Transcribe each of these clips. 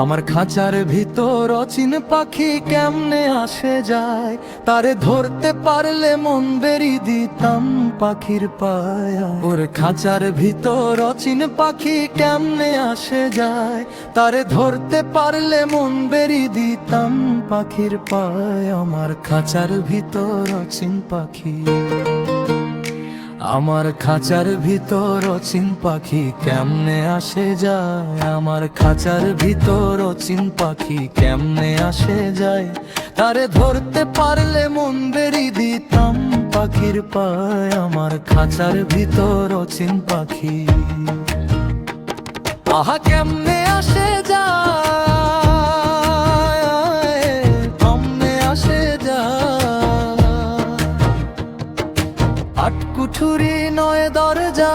আমার খাঁচার ভিতর অচিন পাখি কেমনে আসে যায়? তারে ধরতে পারলে মন বেরি দিতাম পাখির পায়া। ওর খাঁচার ভিতর অচিন পাখি কেমনে আসে যায়? তারে ধরতে পারলে মন বেরি দিতাম পাখির পায়। আমার খাঁচার ভিতর অচিন পাখি। আমার খাঁচার ভিতর অচিন পাখি কেমনে আসে যায়? আমার খাঁচার ভিতর অচিন পাখি কেমনে আসে যায়? তারে ধরতে পারলে মন বেরি দিতাম পাখির পায়। আমার খাঁচার ভিতর অচিন পাখি। আহা, কেমনে আসে যায়? আটকুঠুরি নয় দরজা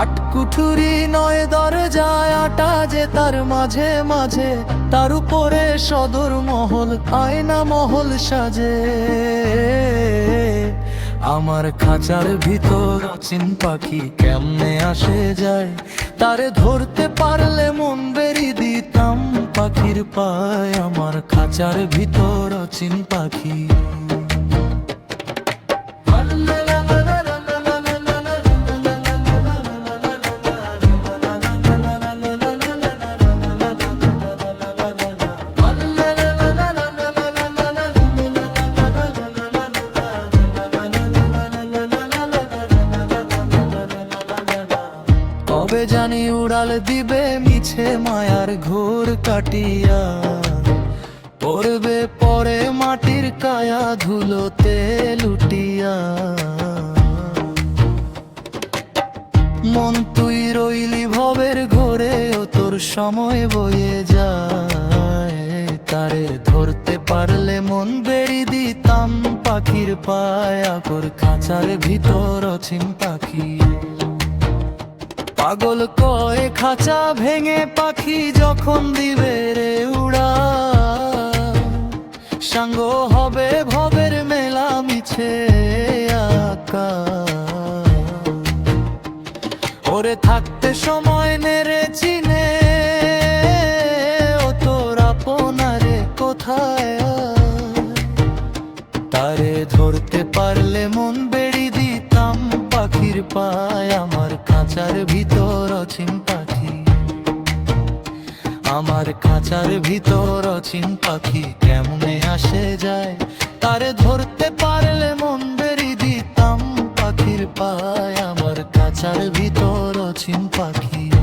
আটকুঠুরি নয় দরজায় আটা যে তার মাঝে মাঝে, তার উপরে সদর মহল, আয়না মহল সাজে। আমার খাঁচার ভিতর অচিন পাখি কেমনে আসে যায়, তারে ধরতে পারলে মন বেরি দিতাম পাখির পায়। আমার খাঁচার ভিতর অচিন পাখি। জানি উড়াল দিবে মিছে মায়ার ঘোর কাটিয়া। পড়বে পরে মাটির কায়া ধুলোতে লুটিয়া। মন তুই রইলি ভবের ঘোরে ও তোর সময় বয়ে যায়। তারে ধরতে পারলে মন বেরি দিতাম পাখির পায়া। কর খাঁচার ভিতর অছিম পাখি। পাগল কয় খাঁচা ভেঙে পাখি যখন দিবে রে উড়া। সাঙ্গ হবে ভবের মেলা মিছে আকা। ওরে থাকতে সময় নেড়ে চিনে, ও তোর আপনারে কোথায় তারে ধরতে পারলে মন বেড়ি দিতাম পাখির পায় আমার খাঁচার ভিতর অচিন পাখি কেমনে আসে যায়? তারে ধরতে পারলে মন বেরি দিতাম পাখির পায়। আমার খাঁচার ভিতর অচিন পাখি